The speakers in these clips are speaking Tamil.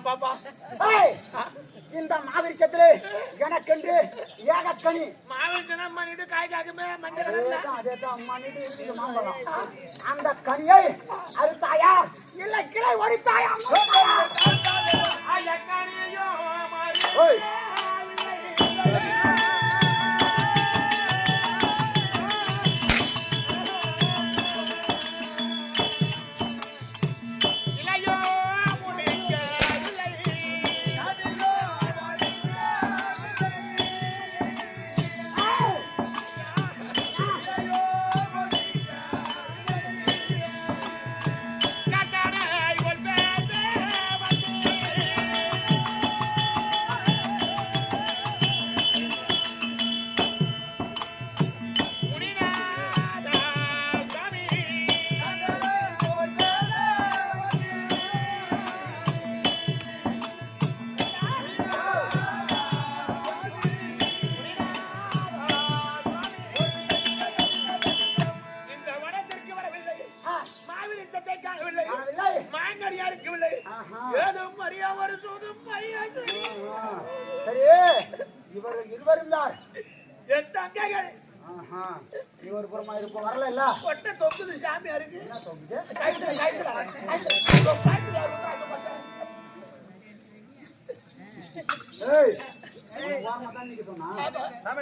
பாப்பா இந்த மாவிருக்கத்திலே எனக்கென்று ஏகக்கணி அந்த கனியை அறுத்தாயா இல்ல கிளை ஒடித்தாயா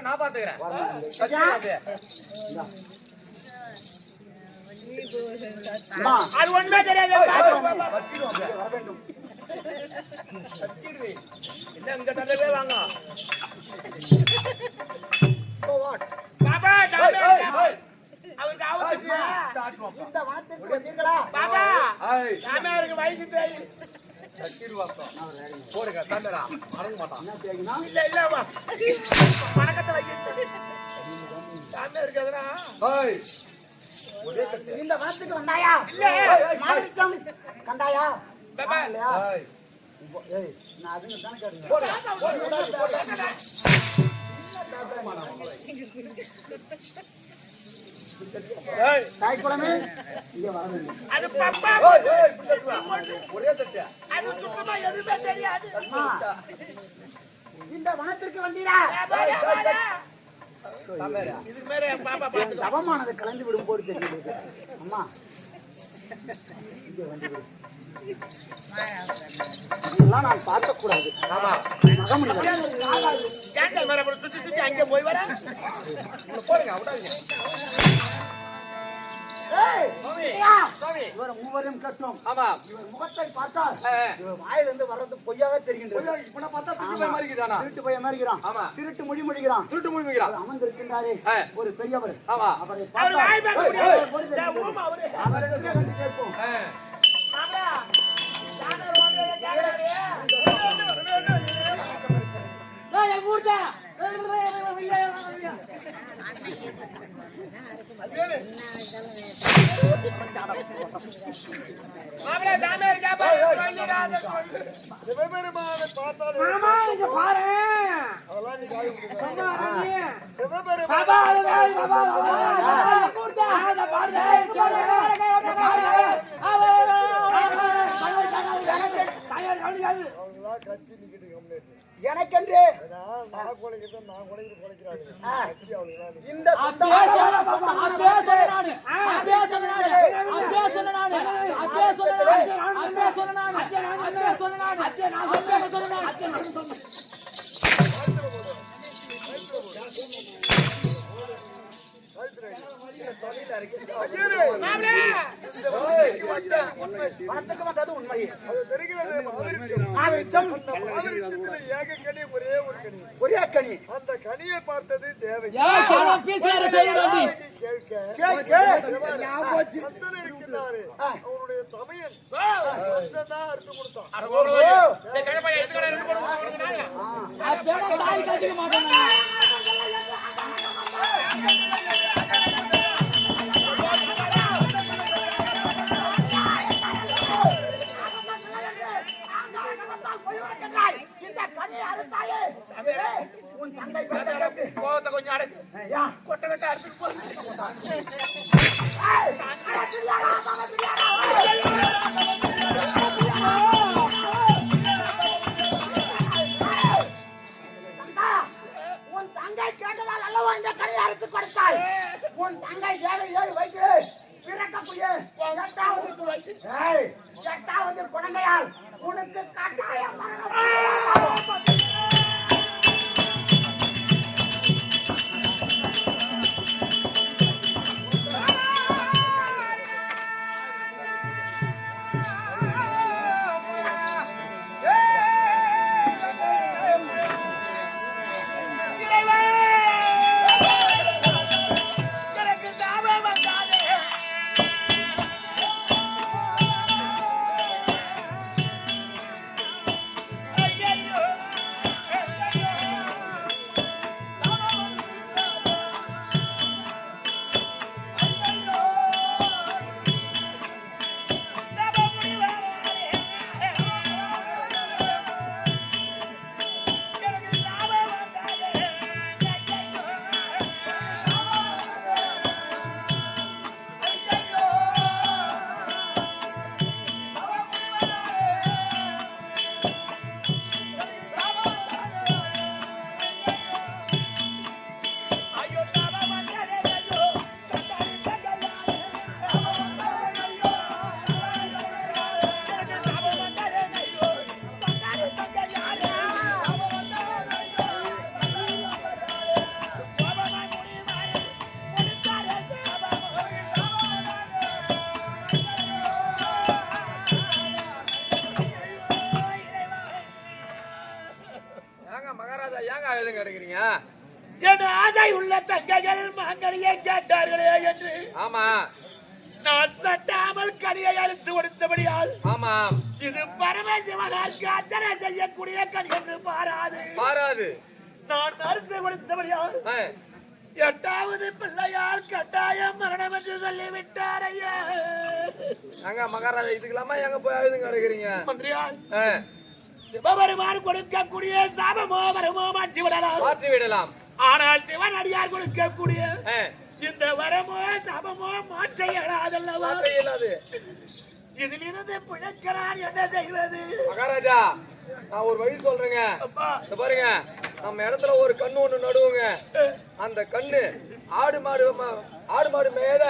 நான் பாத்துக்கிறேன். அது ஒண்ணுமே தெரியாது. வயசு தெரியும். போடுங்க சண்டரா மறக்க மாட்டான் இல்ல இல்ல வணக்கத்தை வைக்கிறது இருக்காதுன்னா கண்டாயா அது பப்பா. ஒரே தட்டு. அது சுத்தமா எதுவுமே தெரியாது. இந்த வனத்திற்கு வந்தீரா? தவமானது கலந்து விடும் போது தெரியுது. அம்மா. இங்க வந்து இதெல்லாம் நான் இவர் வாயிலிருந்து வர்றது பொய்யாக தெரிகின்றது. இப்ப பார்த்தா திருட்டு மாதிரி இருக்கிறான் திருட்டு திருட்டு மொழி மொழிகிறான். திருட்டு மொழி மொழிகிறான். அமர்ந்திருக்கின்றாரே. ஒரு பெரியவர். ஆமா. அவரை அவரை. கேட்போம். பாரு எனக்கென்று இந்த உண்மை உண்மை அவனுடைய சமையல் அறுத்து கொடுத்தான். கோபத்தை கொஞ்சம் அடைக்கு கொட்டை கட்ட அறுத்துட்டு போ. தங்கைகள் மாங்கனியை கேட்டார்களே என்று ஆமா. நான் தட்டாமல் கனியை அழுத்து கொடுத்தபடியால் ஆமா. இது பரமசிவனால் அர்ச்சனை செய்யக்கூடிய கனி என்று பாராது. நான் மறுத்து கொடுத்தபடியால் எட்டாவது பிள்ளையால் கட்டாயம் மரணம் என்று சொல்லிவிட்டார் ஐயா. ஏங்க மகாராஜா இதுக்கெல்லாமா எங்க போய் அழுதுங்க எடுக்கிறீங்க மந்திரியால் சிவபெருமான் கொடுக்கக்கூடிய சாபமோ வரமோ மாற்றி விடலாம் மாற்றி விடலாம் ஆனால் சிவன் அடியார் கொடுக்கக்கூடிய ஆ, இந்த வரமோ சாபமோ மாற்ற இயலாதல்லவா? இதிலிருந்து பிழைக்கிறான் என்ன செய்வது? மகாராஜா நான் ஒரு வழி சொல்றேங்க. பாருங்க நம்ம இடத்துல ஒரு கண்ணு ஒண்ணு நடுவுங்க. அந்த கண்ணு ஆடு மாடு ஆடு மாடு மேத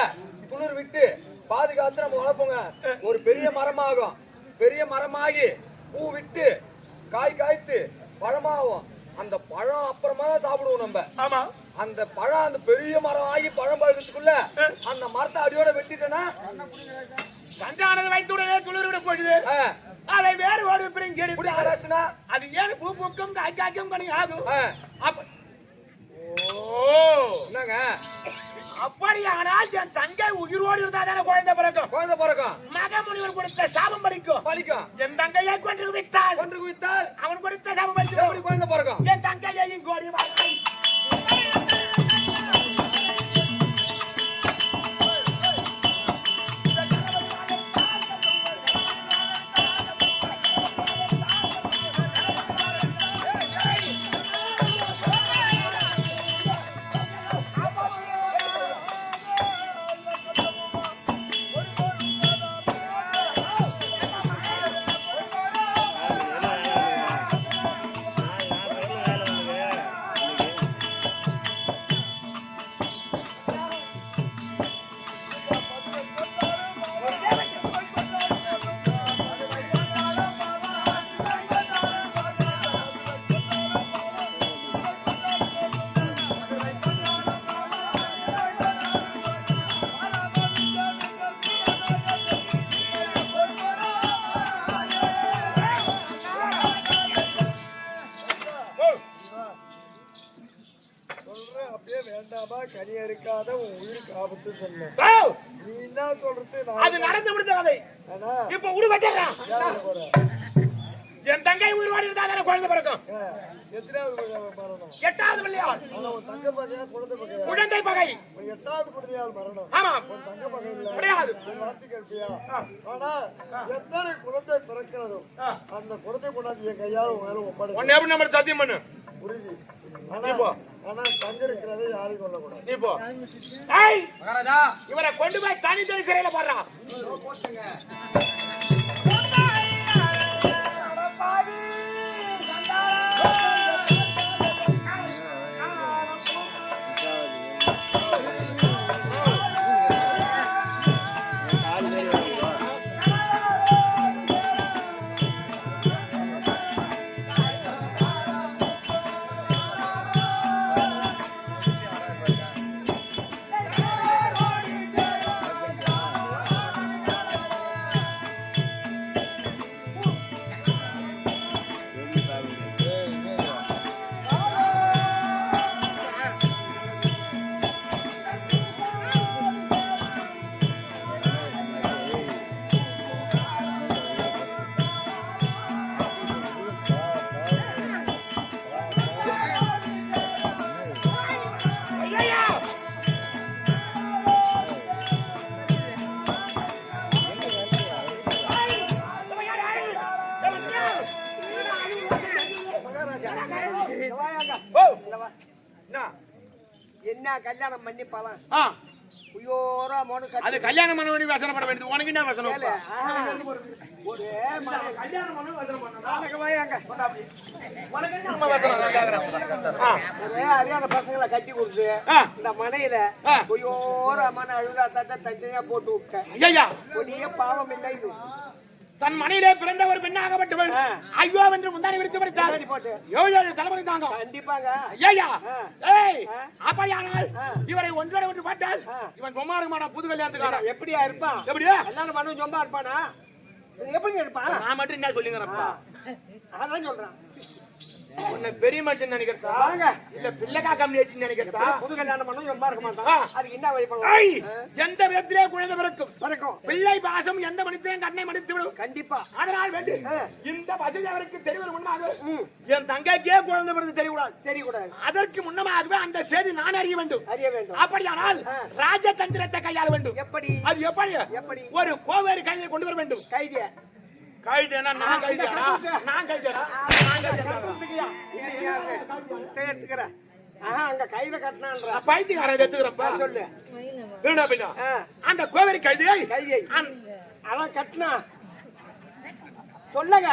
குளிர் விட்டு பாதுகாத்து நம்ம வளர்ப்போங்க. ஒரு பெரிய மரமாகும். பெரிய மரமாகி பூ விட்டு காய் காய்த்து பழமாகும். அந்த பழம் அப்புறமா தான் சாப்பிடுவோம் நம்ம. ஆமா. அந்த பழம் அந்த பெரிய மரம் ஆகி பழம் பழுக்கிறதுக்குள்ள அந்த மரத்தை அடியோட வெட்டிட்டேன்னா? சந்தானது வைத்துடனே துளிர் விட போகுது. அதை வேறு ஒரு பிரிங்க அது ஏன் பூ பூக்கும் காய் காய்க்கும் கனி ஆகும் ஓ. என்னங்க? அப்படியானால் என் தங்கை உயிரோடு இருந்தா தானே குழந்தை பிறக்கும்? குழந்தை பிறக்கும். மக முனிவர் கொடுத்த சாபம் பலிக்கும். பலிக்கும். என் தங்கையை கொண்டு விட்டால் கொன்று குவித்தால்? அவன் கொடுத்த சாபம் பலிக்கும். குழந்தை நீ என்ன சொல்றது? அது நடந்து விடுது ஆனா இப்ப உடு என் தங்கை உயிரோடு இருந்தா தானே குழந்தை பிறக்கும்? எத்தனாவது பகை மரணம்? எட்டாவது தங்க பகையா குழந்தை பகையா? குழந்தை பகை. எட்டாவது குழந்தையால் மரணம்? உன் தங்க பகை கிடையாது உன் வார்த்தை கேட்பியா ஆனா எத்தனை குழந்தை பிறக்கிறதோ அந்த குழந்தை கொண்டாந்து என் கையால் மேல ஒப்படை எப்படி நம்ம சத்தியம் பண்ணு? தங்க இருக்கிறதை யாரையும் கொல்லக்கூடாது நீ போ. ஏய்! இவரை கொண்டு போய் தனி தனி சிறையில போடுறான். கல்யாணம் பண்ணி பழம் ஆ, உயோரா மோனு கட்டி அது கல்யாணம் பண்ண வேண்டிய வசனம் பண்ண வேண்டியது. உனக்கு என்ன வசனம். ஒரே. கல்யாணம் பண்ண வசனம் ஒரே அறியாத பசங்களை கட்டி கொடுத்து. இந்த மனையில. உயோரா மன அழுதா தட்ட தனியா போட்டு விட்டேன். ஐயா கொடிய பாவம் இல்லை இது தன் மனையிலே பிறந்த ஒரு பெண்ணாகப்பட்டவள். ஐயோ என்று முந்தாடி விடுத்து படித்தார் ஏழு ஏழு தலைமுறை தாங்க கண்டிப்பாங்க. ஐயா. ஏய். அப்படியானால். இவரை ஒன்றோட ஒன்று பார்த்தால். இவன் பொம்மா இருக்க மாட்டான் புது கல்யாணத்துக்காரன். எப்படியா இருப்பான்? எப்படியா? எல்லாரும் மனு சொம்பா இருப்பானா? எப்படி இருப்பான்? நான் மட்டும் என்ன சொல்லுங்கிறப்பா. அதான் சொல்றான். உன்னை பெரிய மனுஷன் நினைக்கிறதா? வாங்க. இல்ல பிள்ளைக்கா கம்யூனிட்டி நினைக்கிறதா? புது கல்யாணம் பண்ணவும் சொம்பா இருக்க ஆ. மாட்டான் அதுக்கு என்ன வழி ஐய், பண்ணலாம் எந்த விதத்திலே குழந்தை பிறக்கும்? பிள்ளை பாசம் எந்த மனிதனையும் கண்ணை மடித்து விடும்? கண்டிப்பா. அதனால் வேண்டு. இந்த வசதி அவருக்கு தெரிவது முன்னமாக என் தங்கைக்கே குழந்தை பிறந்து தெரியக்கூடாது. தெரியக்கூடாது. அதற்கு முன்னமாகவே அந்த செய்தி நான் அறிய வேண்டும். அறிய வேண்டும். அப்படியானால். ராஜதந்திரத்தை கையாள வேண்டும். எப்படி? அது எப்படி? எப்படி? ஒரு கோவேறு கைதை கொண்டு வர வேண்டும். கைதிய. கைதுனா நான் கைதியா நான் கைதியா நான் கைதியா எடுத்துக்கிறேன் ஆஹா அங்க கையில கட்டினான்ற. பைத்தியக்காரன் எடுத்துக்கிறப்ப. சொல்லு. வேணா பின்னா. அந்த கோவேரி கைதியை அந்த- அவன் கட்டினா. சொல்லுங்க.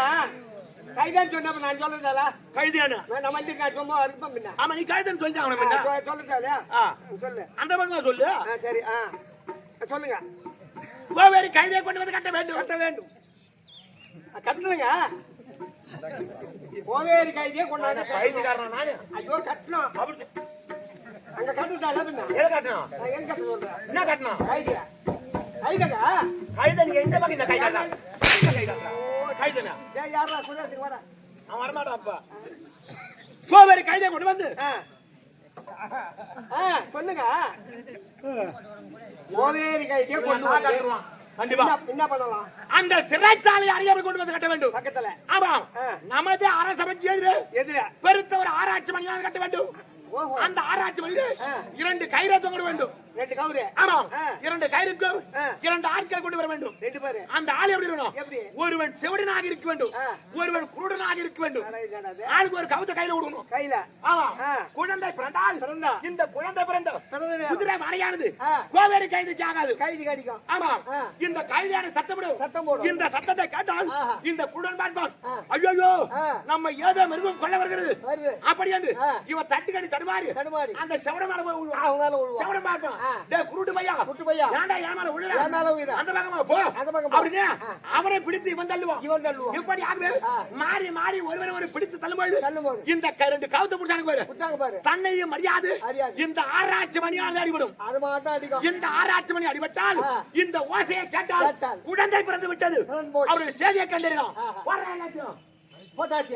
கைதான் சொன்ன நான் சொல்லுதா கைதியான? நம்ம வந்து சும்மா இருப்போம் பின்ன. ஆமா நீ கைதுன்னு சொல்லி அவனை ஆ, பின்ன. சொ- சொல்லுதா ஆ. சொல்லு. அந்த பக்கம் சொல்லு. சரி சொல்லுங்க. கோவேரி கைதியை கொண்டு வந்து கட்ட வேண்டும். கட்ட வேண்டும். கட்டணுங்க. கோவேரி கைதியே கொண்டாந்து கைதிக்காரன் நானு? ஐயோ கட்டணும். அப்படி அங்க கட்டுட்டால பின்ன எதை கட்டணும்? நான் எங்க கட்ட சொல்றேன் என்ன கட்டணும்? கைதியா கைதங்க கைதை நீ எந்த பக்கம் இந்த கை காட்டா கை காட்டுறா கைதனா ஏன் யாரா சொல்றதுக்கு வர அவன் வரமாட்டான் அப்பா. கோவேரி கைதியை கொண்டு வந்து. சொல்லுங்க. கோவேரி கைதியே கொண்டு நான் வந்து கண்டிப்பா. என்ன- பண்ணலாம்? அந்த சிறைச்சாலை அறியாமல் கொண்டு வந்து கட்ட வேண்டும். பக்கத்துல. ஆமாம் ஆ. நமது அரசமைக்கு எதிரே எதிர. பெருத்த ஒரு ஆராய்ச்சி மணியாக கட்ட வேண்டும். அந்த ஆராய்ச்சி மணியில். இரண்டு கயிறை தொங்க வேண்டும். ரெண்டு கவுரு ஆமாம் ஆ. இரண்டு கயிறுக்கு ஆ. இரண்டு ஆட்கள் கொண்டு வர வேண்டும் ரெண்டு பேரு அந்த ஆள் எப்படி இருக்கணும்? ஒருவன் செவிடனாக இருக்க வேண்டும். ஒருவன் குருடனாக இருக்க வேண்டும்? ஆளுக்கு ஒரு கவுத்த கையில விடணும் கையில ஆமா. குழந்தை பிறந்தால் பிறந்தா. இந்த குழந்தை பிறந்த குதிரை மனையானது ஆ. கோவேரி கைது ஜாகாது கைதி கடிக்கும் ஆமா. இந்த கைதியான சத்தமிடும் சத்தம் போடும். இந்த சத்தத்தை கேட்டால். இந்த குடன் பார்ப்பான் ஆ. ஐயோ. நம்ம ஏதோ மிருகம் கொள்ள வருகிறது அப்படி என்று. இவன் தட்டுக்கடி தடுமாறி. அந்த செவட மேல போய் விழுவான். அவங்க மேல விழுவான். செவட பார்ப்பான். டேய் குருட்டு பையா குருட்டு பையா. ஏன்டா என் மேல விழுற? என் மேல விழுற. அந்த பக்கமா போ அந்த பக்கம் ஆ. அவனை பிடித்து இவன் தள்ளுவான் இவன் தள்ளுவான். இப்படி ஆகுது. மாறி மாறி ஒருவரை ஒரு பிடித்து தள்ளும்போது தள்ளும்போது. இந்த ரெண்டு கவுத்து புடிச்சானுங்க பாரு குட்டாங்க பாரு தன்னையும் மரியாது அறியாது. இந்த ஆராய்ச்சி மணியானது அடிபடும் அது அடிக்கும் இந்த ஆராய்ச்சி மணி அடிபட்டால். இந்த ஓசையை கேட்டால். குழந்தை பிறந்து விட்டது ஆஹா. போடுறா எல்லாத்தையும். போட்டாச்சு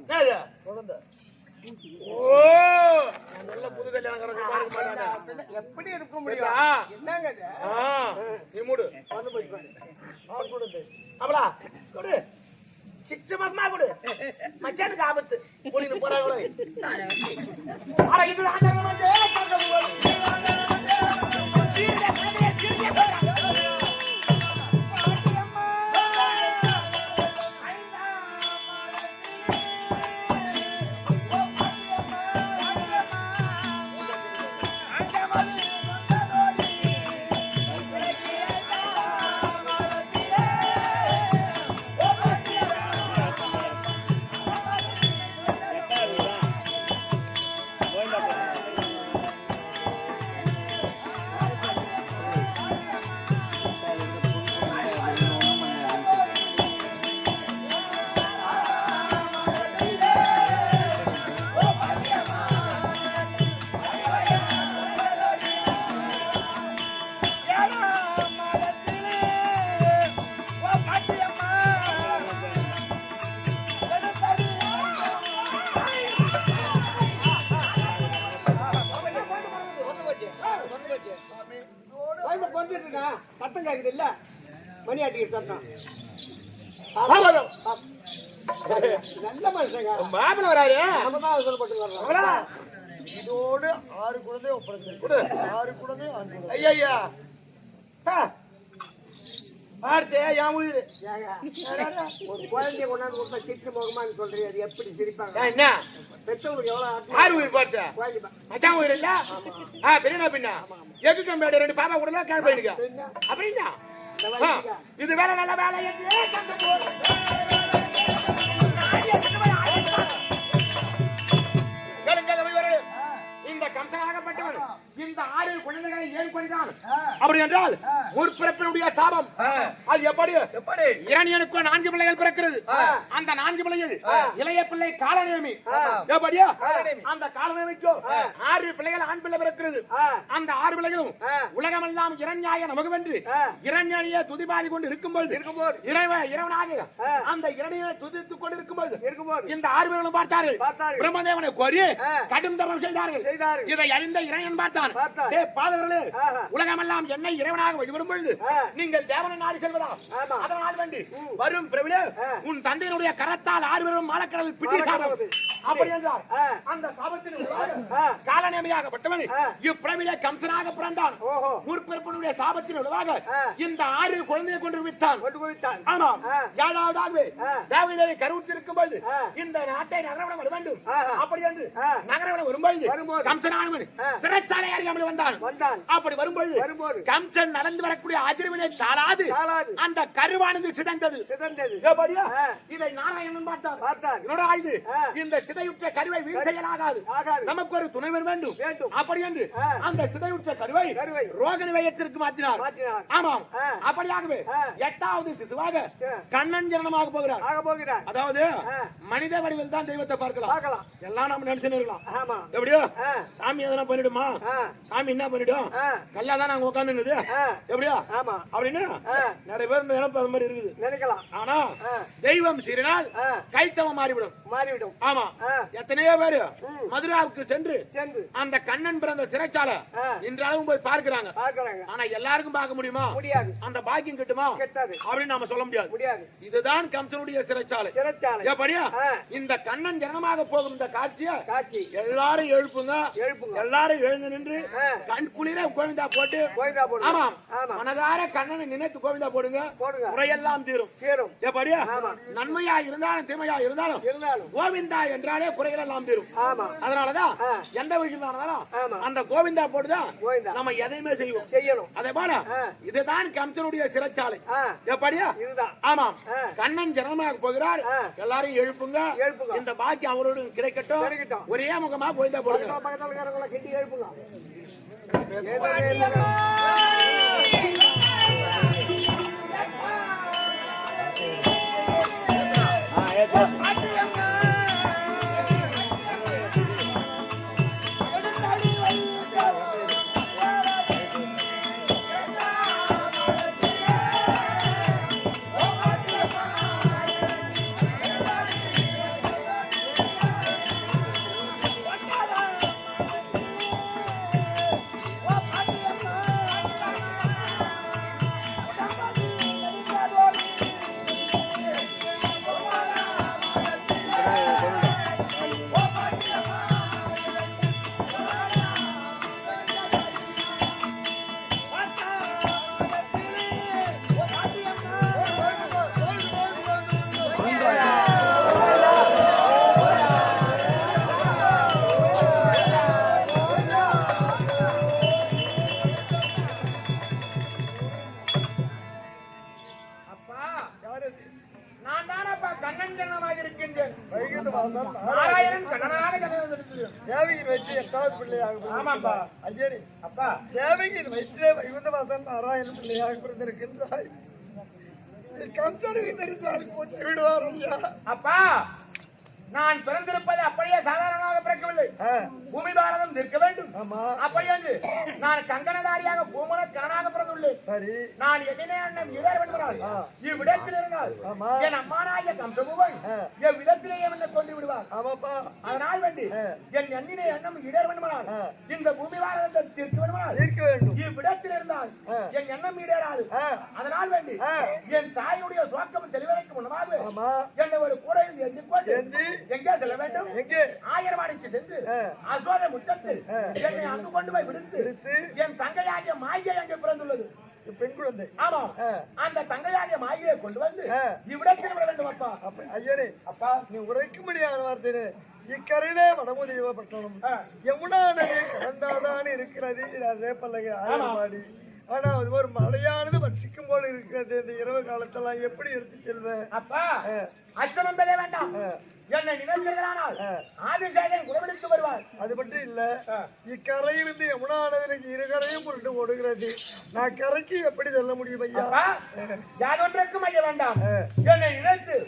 என்னது? ஓ நான் நல்ல புது மாட்டானே எப்படி இருக்க முடியும். என்னங்க நீ மூடு. அவளா? கொடு. சிச்சமமா கொடு? மச்சானுக்கு ஆபத்து. கூட்டிட்டு போறாங்களோ. ஆனா இது ஆண்டவன் நல்ல மனுஷங்க. மாப்பிள்ள வராரு. நம்ம தான் சொல்லப்பட்டு வர்றோம். இதோடு ஆறு குழந்தை ஒப்படைச்சிருக்கு ஆறு குழந்தை குழந்தை ஐயா பார்த்து என் உயிர். ஒரு குழந்தைய கொண்டாந்து கொடுத்தா சிரிச்சு முகமான்னு சொல்றீங்க. அது எப்படி சிரிப்பாங்க? என்ன? பெற்றவங்களுக்கு எவ்வளவு ஆறு உயிர் பார்த்து? மச்சான் உயிர் இல்ல? ஆ பின்ன பின்ன? எதுக்கு ரெண்டு பாப்பா கூட கேள் போயிடுங்க அப்படின்னா ஆ, இது வேலை நல்ல வேலை. இந்த கம்சனாகப்பட்டவன் இந்த ஆறு குழந்தைகளை ஏன் கொண்டான் அப்படி என்றால் ஒரு பிறப்பினுடைய சாபம். அது எப்படி? எப்படி? இரணியனுக்கு நான்கு பிள்ளைகள் பிறக்கிறது. அந்த நான்கு பிள்ளைகள் இளைய பிள்ளை காலநேமி. எப்படியா? அந்த காலநேமிக்கு ஆறு பிள்ளைகள் ஆண் பிள்ளை பிறக்கிறது. அந்த ஆறு பிள்ளைகளும் உலகமெல்லாம் இரண்யாய நமகுவென்று இரண்யனைய துதிபாதி கொண்டு இருக்கும்போது இறைவ இறைவனாக அந்த இரணியை துதித்துக் கொண்டு இருக்கும்போது. இருக்கும்போது இந்த ஆறு பேர்களும் பார்த்தார்கள். பிரம்மதேவனை கோரி கடும் தவம் செய்தார்கள். இதை அறிந்த இறைவன் பார்த்தான். பார்த்தான். பாதகர்களே. உலகமெல்லாம் என்னை இறைவனாக வழிபடும் பொழுது. நீங்கள் தேவனை நாடி செல்வதா ஆமா. அதனால் வேண்டி வரும் பிரபுலே. உன் தந்தையினுடைய கரத்தால் ஆறு பேரும் மாலக்கடலில் பிடி சாபம். அப்படி என்றார். அந்த சாபத்தின். காலநேமியாகப்பட்டவன் ஆ. இப்பிரபிலே கம்சனாக பிறந்தான். முற்பிறப்பனுடைய சாபத்தின் விளைவாக. இந்த ஆறு குழந்தையை கொண்டு விட்டான் கொண்டு போய்த்தான் ஆமாம் ஆ. ஏழாவதாகவே ஆ. தேவதையை கருவுற்றிருக்கும் ஆ. இந்த நாட்டை நகரவிட வர வேண்டும். அப்படி என்று ஆ. நகரவிட வரும்போது வரும்போது. கம்சனானவன் ஆ. அறியாமல் வந்தான் வந்தான் அப்படி வரும்போது வரும்போது. கம்சன் நடந்து வரக்கூடிய அதிர்வினை தாளாது. அந்த கருவானது சிதைந்தது சிதந்தது. இதை நாராயணன் பார்த்தார் பார்த்தார். என்னடா இது ஆ. இந்த சிதையுற்ற கருவை வீண் செய்யலாகாது ஆகாது. நமக்கு ஒரு துணைவர் வேண்டும் வேண்டும். அப்படி என்று. அந்த சிதையுற்ற கருவை. ரோகணி வயத்திற்கு மாற்றினார். ஆமாம். அப்படியாகவே. எட்டாவது சிசுவாக. கண்ணன் ஜனனமாக போகிறார் ஆக போகிறார் அதாவது. மனித வடிவில் தான் தெய்வத்தை பார்க்கலாம் எல்லாம் நம்ம நினைச்சுன்னு இருக்கலாம் ஆமா எப்படியோ. சாமி எதனா பண்ணிடுமா. சாமி என்ன பண்ணிடும். கல்லா தான் நாங்க உட்காந்துருந்தது. எப்படியா? ஆமா. அப்படின்னு. நிறைய பேர் நினைப்பு அது மாதிரி இருக்குது. நினைக்கலாம். ஆனா. தெய்வம் சீரினால். கைத்தவம் மாறிவிடும். மாறிவிடும். ஆமா. எத்தனையோ பேரு மதுராவுக்கு சென்று அந்த கண்ணன் பிறந்த சிறைச்சாலை. இன்றளவும் போய் பார்க்கிறாங்க. ஆனா எல்லாருக்கும் பார்க்க முடியுமா? முடியாது. அந்த பாக்கியம் கிட்டுமா? கெட்டாது. அப்படின்னு நாம சொல்ல முடியாது. முடியாது. இதுதான் கம்சனுடைய சிறைச்சாலை. சிறைச்சாலை. எப்படியா. இந்த கண்ணன் ஜனனமாக போகும் இந்த காட்சிய காட்சி. எல்லாரும் எழுப்புங்க. எழுப்புங்க. எல்லாரும் எழுந்து நின்று கண் குளிர கோவிந்தா போட்டு. ஆமா. மனதார கண்ணனை நினைத்து கோவிந்தா போடுங்க. போடுங்க. குறையெல்லாம் தீரும். எப்படியா ஆமா. நன்மையா இருந்தாலும் தீமையா இருந்தாலும் இருந்தாலும். கோவிந்தா என்றாலே குறைகள் எல்லாம் தீரும். ஆமா. அதனாலதான். எந்த விஷயம் ஆமா. அந்த கோவிந்தா போட்டுதான். நம்ம எதையுமே செய்வோம். செய்யணும். அதே போல. இதுதான் கம்சனுடைய சிறைச்சாலை. எப்படியா இதுதான். ஆமாம். கண்ணன் ஜனனமாக போகிறார். ஆ. எல்லாரும் எழுப்புங்க. எழுப்புங்க. இந்த பாக்கியம் அவரோடு கிடைக்கட்டும். ஒரே முகமா போய்தா போடுங்க. பக்கத்துல இருக்கிறவங்கள கிண்டி நான் தானப்பா கண்ணன் கண்ணனாக இருக்கின்றேன். நாராயணன் கண்ணனாக பிள்ளையாக ஆமாப்பா. அஜயரி அப்பா. தேவகியின் வயிற்று வைகுந்த பிள்ளையாக பிறந்திருக்கின்றாய். கஷ்டம் தெரிந்தால் அப்பா நான் பிறந்திருப்பது அப்படியே சாதாரணமாக பிறக்கவில்லை. பூமி பாரதம் நிற்க வேண்டும். அப்படியே நான் கங்கனதாரியாக பூமன கணனாக பிறந்துள்ளேன். நான் எதினே அண்ணன் இவர் ஆ. இவ்விடத்தில் இருந்தால். என் அம்மானாய கம்சபுவன் ஆ. என் விதத்திலேயே என்னை கொண்டு விடுவார் அதனால் வேண்டி. என் எண்ணினை எண்ணம் இடர் வேண்டுமானால். இந்த பூமி பாரதத்தை தீர்க்க வேண்டுமானால் இருக்க வேண்டும் இவ்விடத்தில் இருந்தால். என் எண்ணம் ஆ, அதனால் வேண்டி. என் தாயுடைய சுவாக்கம் தெளிவதற்கு முன்னமாக என்னை ஒரு கூடையில் எண்ணிக்கொண்டு ஏந்தி எங்கே செல்ல வேண்டும் எங்கே ஆயிரம் அடிக்கு சென்று. அசோத முற்றத்தில் என்னை அங்கு கொண்டு போய் விடுத்து என் தங்கையாகிய மாயை அங்கே பிறந்துள்ளது பெண் குழந்தை ஆமா. அந்த தங்கையாகிய மாயை கொண்டு வந்து. இவ்விடத்தில் விட வேண்டும் அப்பா. ஐயனே அப்பா நீ உரைக்கும்படியான வார்த்தை இக்கரையிலே வடமுதேவ பட்டணம். யமுனா நதி கடந்தாதான் இருக்கிறது அதே பல்லகை ஆயிரமாடி ஆனா அது ஒரு மழையானது வர்ஷிக்கும் போல இருக்கிறது. இந்த இரவு காலத்தெல்லாம் எப்படி எடுத்து செல்வேன்? அப்பா பெற வேண்டாம். என்னை ஆ. ஆதிசேகன் குடவிடுத்து வருவார் அது மட்டும் இல்ல. இக்கரையிலிருந்து யமுனா நதிக்கு இருகரையும் புரண்டு ஓடுகிறது நான் கரைக்கு எப்படி செல்ல முடியும் ஐயா அப்பா யாதொன்றுக்கும் ஐய வேண்டாம். என்னை நினைத்து.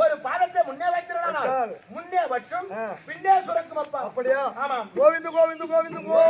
ஒரு பாதத்தை முன்னே வைத்திருந்தால். முன்னே வற்றும் ஆ. பின்னே சுரக்கும் அப்பா அப்படியா ஆமாம் கோவிந்து கோவிந்து கோவிந்து கோ